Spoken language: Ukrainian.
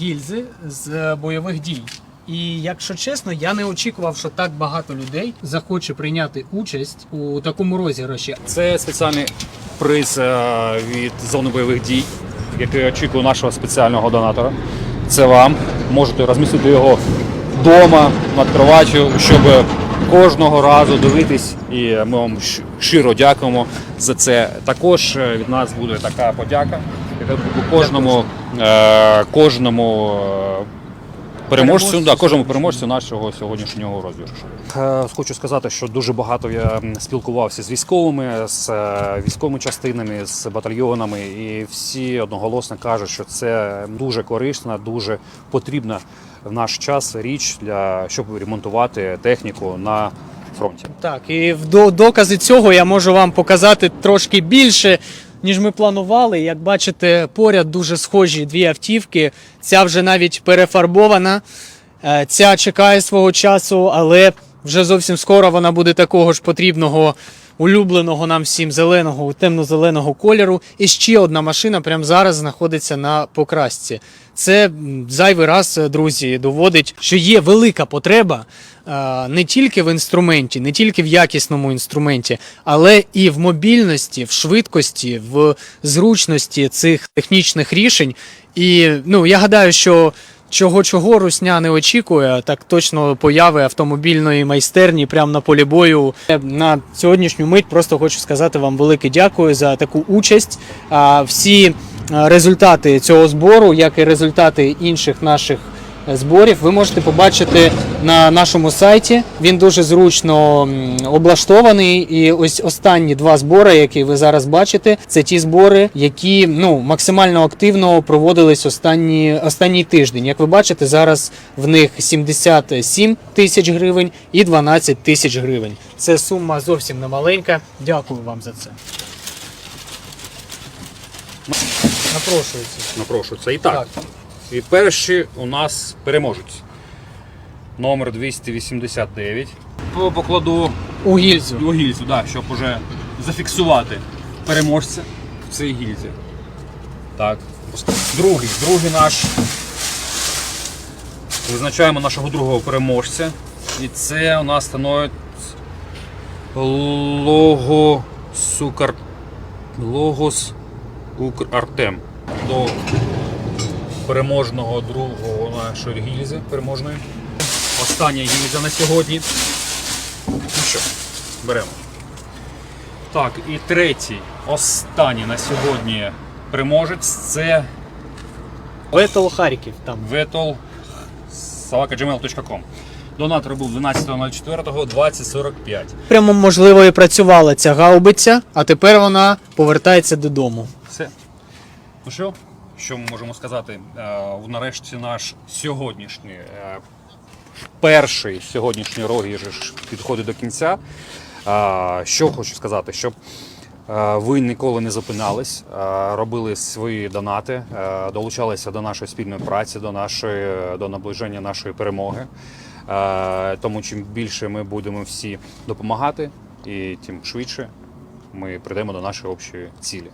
гільзи з е, бойових дій. І якщо чесно, я не очікував, що так багато людей захоче прийняти участь у такому розіграші. Це спеціальний приз е, від зони бойових дій, який очікує нашого спеціального донатора. Це вам. Можете розмістити його вдома над кроватю, щоб кожного разу дивитись. І ми вам щиро дякуємо за це. Також е, від нас буде така подяка, кожному, е, кожному е, Переможцю, да, кожному переможцю нашого сьогоднішнього розіграшу. Е, Хочу сказати, що дуже багато я спілкувався з військовими, з е, військовими частинами, з батальйонами, і всі одноголосно кажуть, що це дуже корисна, дуже потрібна в наш час річ для щоб ремонтувати техніку на фронті. Так, і в до- докази цього я можу вам показати трошки більше, ніж ми планували. Як бачите, поряд дуже схожі дві автівки. Ця вже навіть перефарбована. Е, Ця чекає свого часу, але вже зовсім скоро вона буде такого ж потрібного. Улюбленого нам всім зеленого, темно-зеленого кольору. І ще одна машина прямо зараз знаходиться на покрасці. Це зайвий раз, е, друзі, доводить, що є велика потреба е, не тільки в інструменті, не тільки в якісному інструменті, але і в мобільності, в швидкості, в зручності цих технічних рішень. І ну, я гадаю, що чого чого русня не очікує, так точно появи автомобільної майстерні прямо на полі бою. На сьогоднішню мить просто хочу сказати вам велике дякую за таку участь. Всі е, результати цього збору, як і результати інших наших зборів, ви можете побачити на нашому сайті. Він дуже зручно облаштований. І ось останні два збори, які ви зараз бачите, це ті збори, які ну максимально активно проводились останні останній тиждень. Як ви бачите, зараз в них 77 тисяч гривень і 12 тисяч гривень. Це сума зовсім не маленька. Дякую вам за це. Напрошується. Напрошується і так. І перші у нас переможуть. Номер 289. По- Покладу У гільзу. у гільзу, да, щоб уже зафіксувати переможця в цій гільзі. Так. Другий, другий наш. Визначаємо нашого другого переможця. І це у нас становить Логосукар... Логос Укр Артем. До переможного другого нашої гільзи переможної. Остання гільза на сьогодні. Ну що, беремо. Так, і третій, останній на сьогодні переможець це Бетл Харків там. Vettel Донатор був 12.04.2045. Прямо можливо і працювала ця гаубиця, а тепер вона повертається додому. Все. Ну що, що ми можемо сказати? Е, Нарешті наш сьогоднішній, е, перший сьогоднішній розіграш підходить до кінця. Е, Що хочу сказати, щоб ви ніколи не зупинались, робили свої донати, долучалися до нашої спільної праці, до нашої до наближення нашої перемоги. Тому чим більше ми будемо всі допомагати, і тим швидше ми прийдемо до нашої общої цілі.